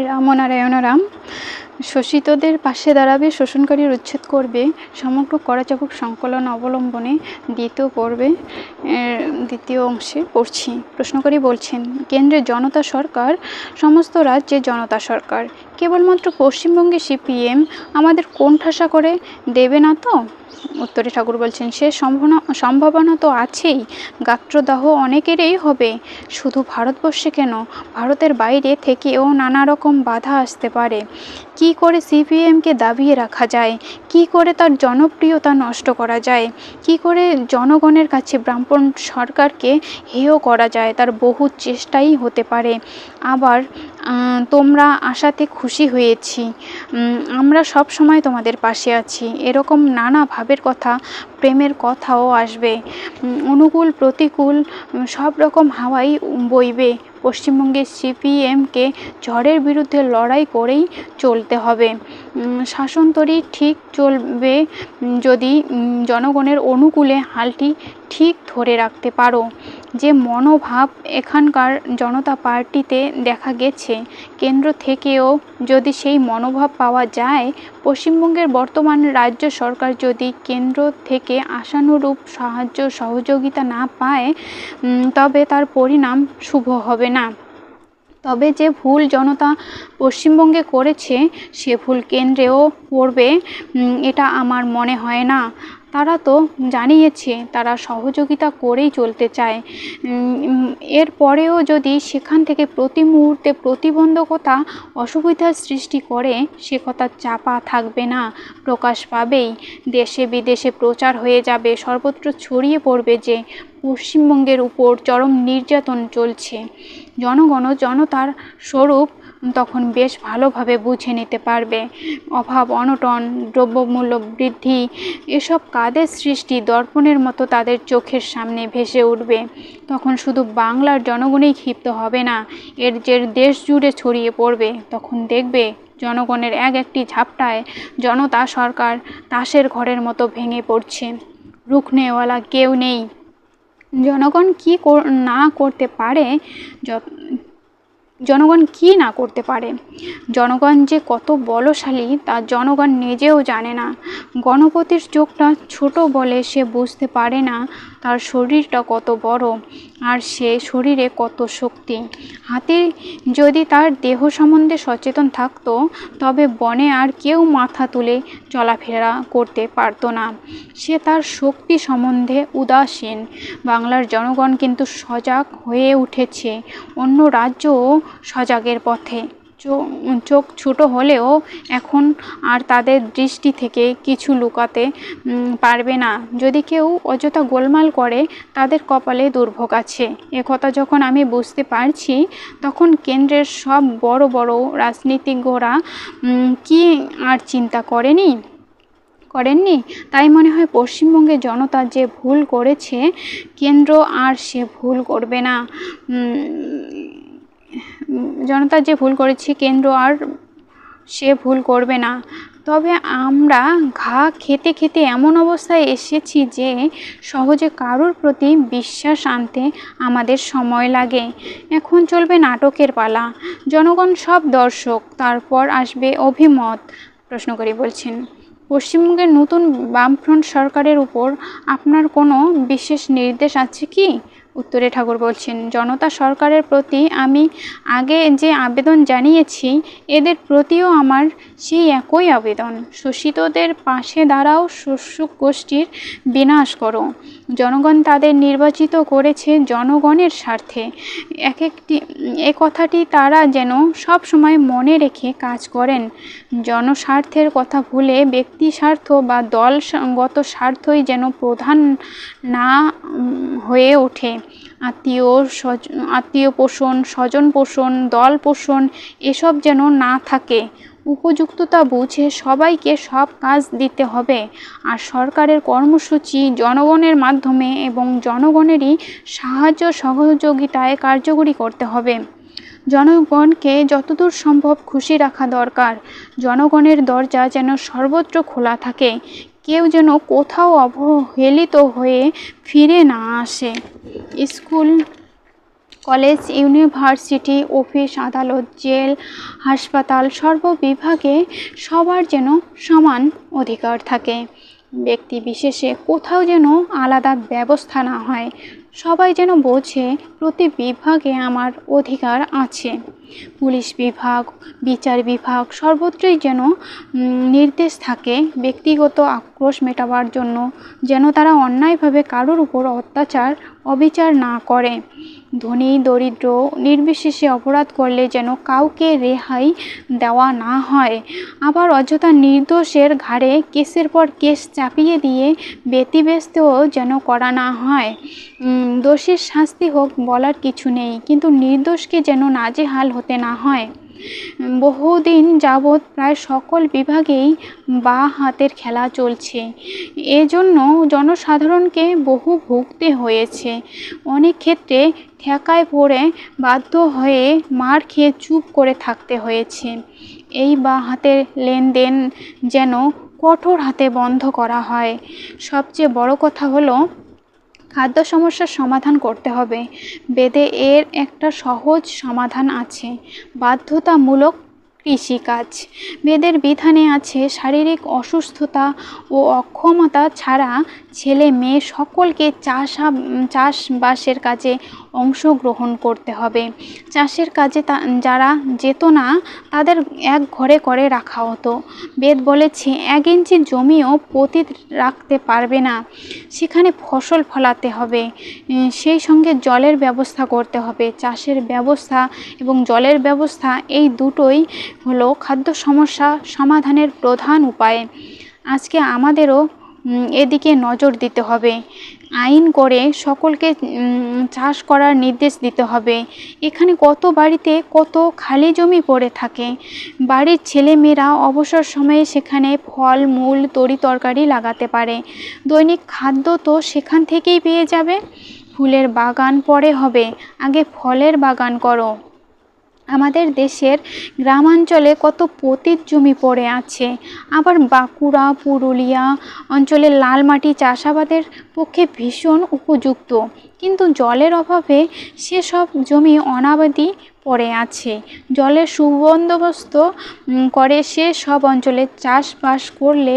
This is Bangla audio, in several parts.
রামনারায়ণ রাম। শোষিতদের পাশে দাঁড়াবে, শোষণকারীর উচ্ছেদ করবে, সমগ্র করাচাপক সংকলন অবলম্বনে দ্বিতীয় পর্বে দ্বিতীয় অংশে পড়ছি। প্রশ্নকারী বলছেন কেন্দ্রের জনতা সরকার, সমস্ত রাজ্যে জনতা সরকার। কেবলমাত্র পশ্চিমবঙ্গে সিপিএম আমাদের কোণঠাসা করে দেবে না তো? উত্তরে ঠাকুর বলছেন, সে সম্ভাবনা সম্ভাবনা তো আছেই, গাত্রদাহ অনেকেরই হবে। শুধু ভারতবর্ষে কেন? ভারতের বাইরে থেকেও নানা রকম বাধা আসতে পারে। কি করে সিপিএমকে দাবিয়ে রাখা যায়? কি করে তার জনপ্রিয়তা নষ্ট করা যায়? কি করে জনগণের কাছে ব্রাহ্মণ সরকারকে হেয় করা যায়? তার বহু চেষ্টাই হতে পারে। আবার তোমরা আশাতে খুশি হয়েছি। আমরা সব সময় তোমাদের পাশে আছি। এরকম নানা ভাবের কথা, প্রেমের কথাও আসবে। অনুকূল, প্রতিকূল সব রকম হাওয়াই বইবে। পশ্চিমবঙ্গের সিপিএমকে ঝড়ের বিরুদ্ধে লড়াই করেই চলতে হবে। শাসনতরী ঠিক চলবে যদি জনগণের অনুকূলে হালটি ঠিক ধরে রাখতে পারো। যে মনোভাব এখানকার জনতা পার্টিতে দেখা গেছে। কেন্দ্র থেকেও যদি সেই মনোভাব পাওয়া যায়, পশ্চিমবঙ্গের বর্তমান রাজ্য সরকার যদি কেন্দ্র থেকে আশানুরূপ সাহায্য, সহযোগিতা না পায় তবে তার পরিণাম শুভ হবে না। তবে যে ভুল জনতা পশ্চিমবঙ্গে করেছে, সে ভুল কেন্দ্রেও পড়বে এটা আমার মনে হয় না। তারা তো জানিয়েছে, তারা সহযোগিতা করেই চলতে চায়। এর পরেও যদি সেখান থেকে প্রতি মুহূর্তে প্রতিবন্ধকতা অসুবিধার সৃষ্টি করে, সে কথা চাপা থাকবে না, প্রকাশ পাবেই। দেশে বিদেশে প্রচার হয়ে যাবে, সর্বত্র ছড়িয়ে পড়বে যে পশ্চিমবঙ্গের উপর চরম নির্যাতন চলছে। জনগণ জনতার স্বরূপ তখন বেশ ভালোভাবে বুঝে নিতে পারবে। অভাব, অনটন, দ্রব্যমূল্য বৃদ্ধি, এসব কাদের সৃষ্টি দর্পণের মতো তাদের চোখের সামনে ভেসে উঠবে। তখন শুধু বাংলার জনগণই ক্ষিপ্ত হবে না, এর যে দেশ জুড়ে ছড়িয়ে পড়বে, তখন দেখবে জনগণের এক একটি ঝাপটায় জনতা সরকার তাসের ঘরের মতো ভেঙে পড়ছে। রুখনেওয়ালা কেউ নেই। জনগণ কী না করতে পারে জনগণ কী না করতে পারে? জনগণ যে কত বলশালী, তা জনগণ নিজেও জানে না। গণপতির চোখটা ছোট বলে সে বুঝতে পারে না তার শরীরটা কত বড় আর সে শরীরে কত শক্তি। হাতি যদি তার দেহ সম্বন্ধে সচেতন থাকতো, তবে বনে আর কেউ মাথা তুলে চলাফেরা করতে পারতো না। সে তার শক্তি সম্বন্ধে উদাসীন। বাংলার জনগণ কিন্তু সজাগ হয়ে উঠেছে। অন্য রাজ্যও সজাগের পথে। চোখ ছোটো হলেও এখন আর তাদের দৃষ্টি থেকে কিছু লুকাতে পারবে না। যদি কেউ অযথা গোলমাল করে, তাদের কপালে দুর্ভোগ আছে। একথা যখন আমি বুঝতে পারছি, তখন কেন্দ্রের সব বড় বড় রাজনীতিজ্ঞরা কি আর চিন্তা করেনি? করেননি? তাই মনে হয় পশ্চিমবঙ্গের জনতা যে ভুল করেছে, কেন্দ্র আর সে ভুল করবে না। জনতা যে ভুল করেছে, কেন্দ্র আর সে ভুল করবে না। তবে আমরা ঘা খেতে খেতে এমন অবস্থায় এসেছি যে সহজে কারোর প্রতি বিশ্বাস আনতে আমাদের সময় লাগে। এখন চলবে নাটকের পালা। জনগণ সব দর্শক, তারপর আসবে অভিমত প্রশ্নকারী বলছেন। পশ্চিমবঙ্গের নতুন বামফ্রন্ট সরকারের উপর আপনার কোনো বিশেষ নির্দেশ আছে কি? উত্তরে ঠাকুর বলছেন, জনতা সরকারের প্রতি আমি আগে যে আবেদন জানিয়েছি, এদের প্রতিও আমার সেই একই আবেদন। শোষিতদের পাশে দাঁড়াও শস্য গোষ্ঠীর বিনাশ করো। জনগণ তাদের নির্বাচিত করেছে জনগণের স্বার্থে। এক একটি এ কথাটি তারা যেন সব সময় মনে রেখে কাজ করেন। জনস্বার্থের কথা ভুলে ব্যক্তি স্বার্থ বা দলগত স্বার্থই যেন প্রধান না হয়ে ওঠে। আত্মীয় আত্মীয় পোষণ, স্বজন পোষণ, দল পোষণ, এসব যেন না থাকে। উপযুক্ততা বুঝে সবাইকে সব কাজ দিতে হবে। আর সরকারের কর্মসূচি জনগণের মাধ্যমে এবং জনগণেরই সাহায্য সহযোগিতায় কার্যকরী করতে হবে। জনগণকে যতদূর সম্ভব খুশি রাখা দরকার। জনগণের দরজা যেন সর্বত্র খোলা থাকে। কেউ যেন কোথাও অবহেলিত হয়ে ফিরে না আসে। স্কুল কলেজ, ইউনিভার্সিটি, অফিস, আদালত, জেল, হাসপাতাল সর্ববিভাগে সবার যেন সমান অধিকার থাকে। ব্যক্তি বিশেষে কোথাও যেন আলাদা ব্যবস্থা না হয়। সবাই যেন বোঝে প্রতি বিভাগে আমার অধিকার আছে। পুলিশ বিভাগ, বিচার বিভাগ সর্বত্রই যেন নির্দেশ থাকে ব্যক্তিগত আক্রোশ মেটাবার জন্য যেন তারা অন্যায়ভাবে কারোর উপর অত্যাচার, অবিচার না করে। ধনী, দরিদ্র, নির্বিশেষে অপরাধ করলে যেন কাউকে রেহাই দেওয়া না হয়। আবার অযথা নির্দোষের ঘাড়ে কেসের পর কেস চাপিয়ে দিয়ে ব্যতিব্যস্তও যেন করা না হয়। দোষীর শাস্তি হোক বলার কিছু নেই, কিন্তু নির্দোষকে যেন নাজেহাল হতে না হয়। বহুদিন যাবৎ প্রায় সকল বিভাগেই বা হাতের খেলা চলছে। এজন্য জনসাধারণকে বহু ভুগতে হয়েছে। অনেক ক্ষেত্রে ঠেকায় পড়ে বাধ্য হয়ে মার খেয়ে চুপ করে থাকতে হয়েছে। এই বা হাতের লেনদেন যেন কঠোর হাতে বন্ধ করা হয়। সবচেয়ে বড় কথা হলো খাদ্য সমস্যার সমাধান করতে হবে। বেদে এর একটা সহজ সমাধান আছে। বাধ্যতামূলক কৃষিকাজ। বেদের বিধানে আছে, শারীরিক অসুস্থতা ও অক্ষমতা ছাড়া ছেলে মেয়ে সকলকে চাষা চাষবাসের কাজে অংশগ্রহণ করতে হবে। চাষের কাজে যারা যেত না, তাদের এক ঘরে করে রাখা হতো। বেদ বলেছে, এক ইঞ্চি জমিও পতিত রাখতে পারবে না। সেখানে ফসল ফলাতে হবে। সেই সঙ্গে জলের ব্যবস্থা করতে হবে। চাষের ব্যবস্থা এবং জলের ব্যবস্থা এই দুটোই হলো খাদ্য সমস্যা সমাধানের প্রধান উপায়। আজকে আমাদেরও এদিকে নজর দিতে হবে। আইন করে সকলকে চাষ করার নির্দেশ দিতে হবে। এখানে কত বাড়িতে কত খালি জমি পড়ে থাকে। বাড়ির ছেলেমেয়েরা অবসর সময়ে সেখানে ফল, মূল, তরি তরকারি লাগাতে পারে। দৈনিক খাদ্য তো সেখান থেকেই পেয়ে যাবে। ফুলের বাগান পরে হবে। আগে ফলের বাগান করো। আমাদের দেশের গ্রামাঞ্চলে কত পতিত জমি পড়ে আছে। আবার বাঁকুড়া, পুরুলিয়া অঞ্চলে লাল মাটি চাষাবাদের পক্ষে ভীষণ উপযুক্ত। কিন্তু জলের অভাবে সেসব জমি অনাবাদি পড়ে আছে। জলের সুবন্দোবস্ত করে সে সব অঞ্চলে চাষবাস করলে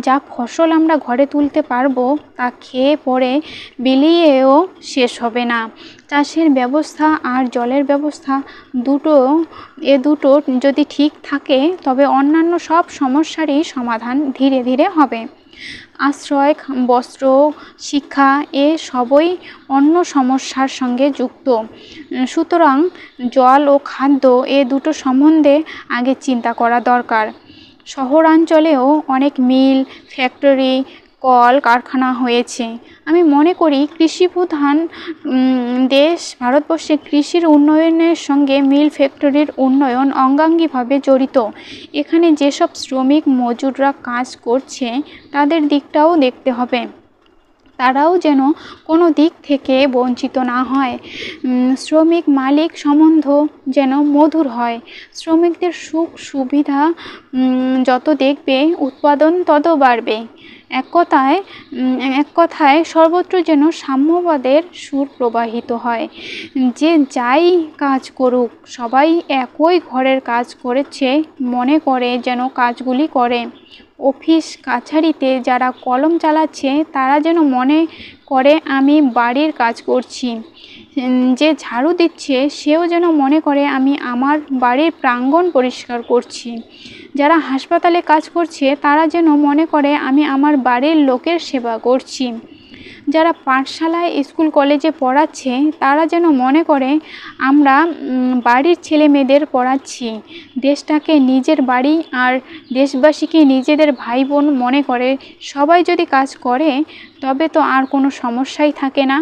যা ফসল আমরা ঘরে তুলতে পারব তা খেয়ে পরে বিলিয়েও শেষ হবে না। চাষের ব্যবস্থা আর জলের ব্যবস্থা দুটো, এ দুটো যদি ঠিক থাকে, তবে অন্যান্য সব সমস্যারই সমাধান ধীরে ধীরে হবে। আশ্রয়, বস্ত্র, শিক্ষা, এ সবই অন্য সমস্যার সঙ্গে যুক্ত। সুতরাং জল ও খাদ্য এ দুটো সম্বন্ধে আগে চিন্তা করা দরকার। শহরাঞ্চলেও অনেক মিল, ফ্যাক্টরি কল কারখানা হয়েছে। আমি মনে করি কৃষি প্রধান দেশ ভারতবর্ষে কৃষির উন্নয়নের সঙ্গে মিল ফ্যাক্টরির উন্নয়ন অঙ্গাঙ্গিভাবে জড়িত। এখানে যেসব শ্রমিক, মজুররা কাজ করছে, তাদের দিকটাও দেখতে হবে। তারাও যেন কোনো দিক থেকে বঞ্চিত না হয়। শ্রমিক মালিক সম্বন্ধ যেন মধুর হয়। শ্রমিকদের সুখ সুবিধা যত দেখবে, উৎপাদন তত বাড়বে। এক কথায় এক কথায় সর্বত্র যেন সাম্যবাদের সুর প্রবাহিত হয়। যে যাই কাজ করুক, সবাই একই ঘরের কাজ করেছে, মনে করে যেন কাজগুলি করে। অফিস, কাছারিতে যারা কলম চালাচ্ছে, তারা যেন মনে করে, আমি বাড়ির কাজ করছি। যে ঝাড়ু দিচ্ছে, সেও যেন মনে করে, আমি আমার বাড়ির প্রাঙ্গণ পরিষ্কার করছি। যারা হাসপাতালে কাজ করছে, তারা যেন মনে করে, আমি আমার বাড়ির লোকের সেবা করছি। যারা পাঠশালায় স্কুল কলেজে পড়াচ্ছে, তারা যেন মনে করে, আমরা বাড়ির ছেলে মেয়েদের পড়াচ্ছি। দেশটাকে নিজের বাড়ি আর দেশবাসীকে নিজেদের ভাই বোন মনে করে। সবাই যদি কাজ করে, তবে তো আর কোনো সমস্যাই থাকে না।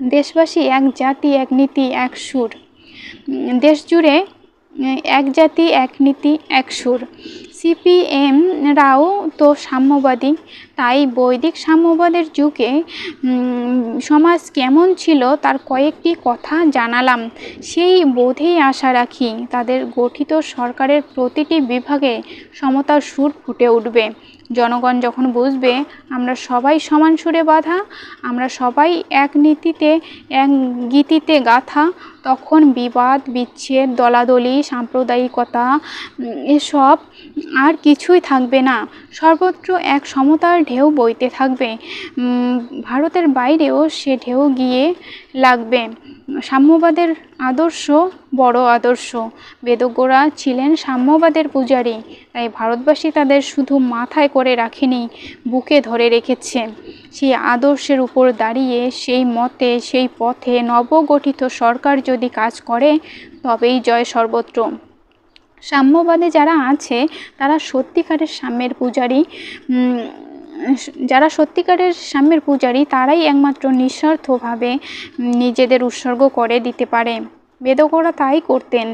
দেশবাসী এক জাতি, এক নীতি, এক সুর। দেশ জুড়ে এক জাতি, এক নীতি, এক সুর। সিপিএম রাও তো সাম্যবাদী, তাই বৈদিক সাম্যবাদের যুগে সমাজ কেমন ছিল তার কয়েকটি কথা জানালাম। সেই বোধেই আশা রাখি তাদের গঠিত সরকারের প্রতিটি বিভাগে সমতার সুর ফুটে উঠবে। জনগণ যখন বুঝবে আমরা সবাই সমান সুরে বাঁধা, আমরা সবাই এক নীতিতে, এক গীতিতে গাথা, তখন বিবাদ, বিচ্ছেদ, দলাদলি, সাম্প্রদায়িকতা এসব আর কিছুই থাকবে না। সর্বত্র এক সমতার ঢেউ বইতে থাকবে। ভারতের বাইরেও সে ঢেউ গিয়ে লাগবে। সাম্যবাদের আদর্শ বড় আদর্শ। বেদজ্ঞরা ছিলেন সাম্যবাদের পূজারী, তাই ভারতবাসী তাদের শুধু মাথায় করে রাখেনি, বুকে ধরে রেখেছে। সেই আদর্শের উপর দাঁড়িয়ে, সেই মতে, সেই পথে নবগঠিত সরকার যদি কাজ করে, তবেই জয় সর্বত্র। সাম্যবাদে যারা আছে, তারা সত্যিকারের সাম্যের পূজারী যারা সত্যিকারের স্বামীর পূজারী, তারাই একমাত্র নিঃস্বার্থভাবে নিজেদের উৎসর্গ করে দিতে পারে। বেদকরা তাই করতেন।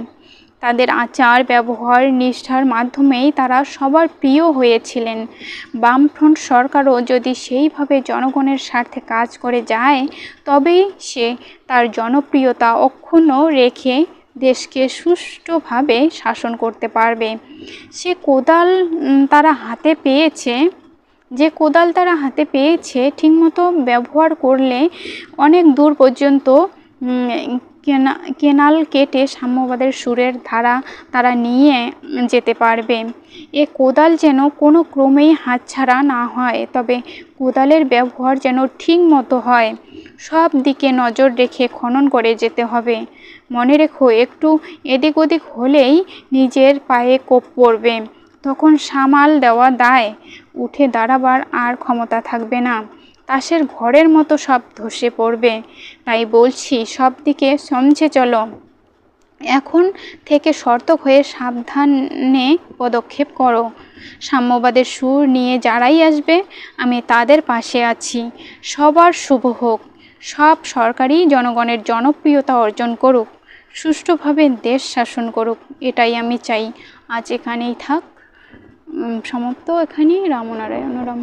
তাদের আচার, ব্যবহার, নিষ্ঠার মাধ্যমেই তারা সবার প্রিয় হয়েছিলেন। বামফ্রন্ট সরকারও যদি সেইভাবে জনগণের স্বার্থে কাজ করে যায়, তবেই সে তার জনপ্রিয়তা অক্ষুণ্ণ রেখে দেশকে সুষ্ঠুভাবে শাসন করতে পারবে। সে কোদাল তারা হাতে পেয়েছে যে কোদাল তারা হাতে পেয়েছে, ঠিকমতো ব্যবহার করলে অনেক দূর পর্যন্ত কেনা, কেনাল কেটে সাম্যবাদের সুরের ধারা তারা নিয়ে যেতে পারবে। এ কোদাল যেন কোনো ক্রমেই হাতছাড়া না হয়, তবে কোদালের ব্যবহার যেন ঠিক মতো হয়। সব দিকে নজর রেখে খনন করে যেতে হবে। মনে রেখো, একটু এদিক ওদিক হলেই নিজের পায়ে কোপ পড়বে। তখন সামাল দেওয়া দায়, উঠে দাঁড়াবার আর ক্ষমতা থাকবে না। তাসের ঘরের মতো সব ধসে পড়বে। তাই বলছি, সব দিকে সমঝে চলো। এখন থেকে সতর্ক হয়ে সাবধানে পদক্ষেপ করো। সাম্যবাদের সুর নিয়ে যারাই আসবে, আমি তাদের পাশে আছি। সবার শুভ হোক। সব সরকারই জনগণের জনপ্রিয়তা অর্জন করুক। সুষ্ঠুভাবে দেশ শাসন করুক, এটাই আমি চাই। আজ এখানেই থাক। সমাপ্ত এখানেই রামনারায়ণ রাম।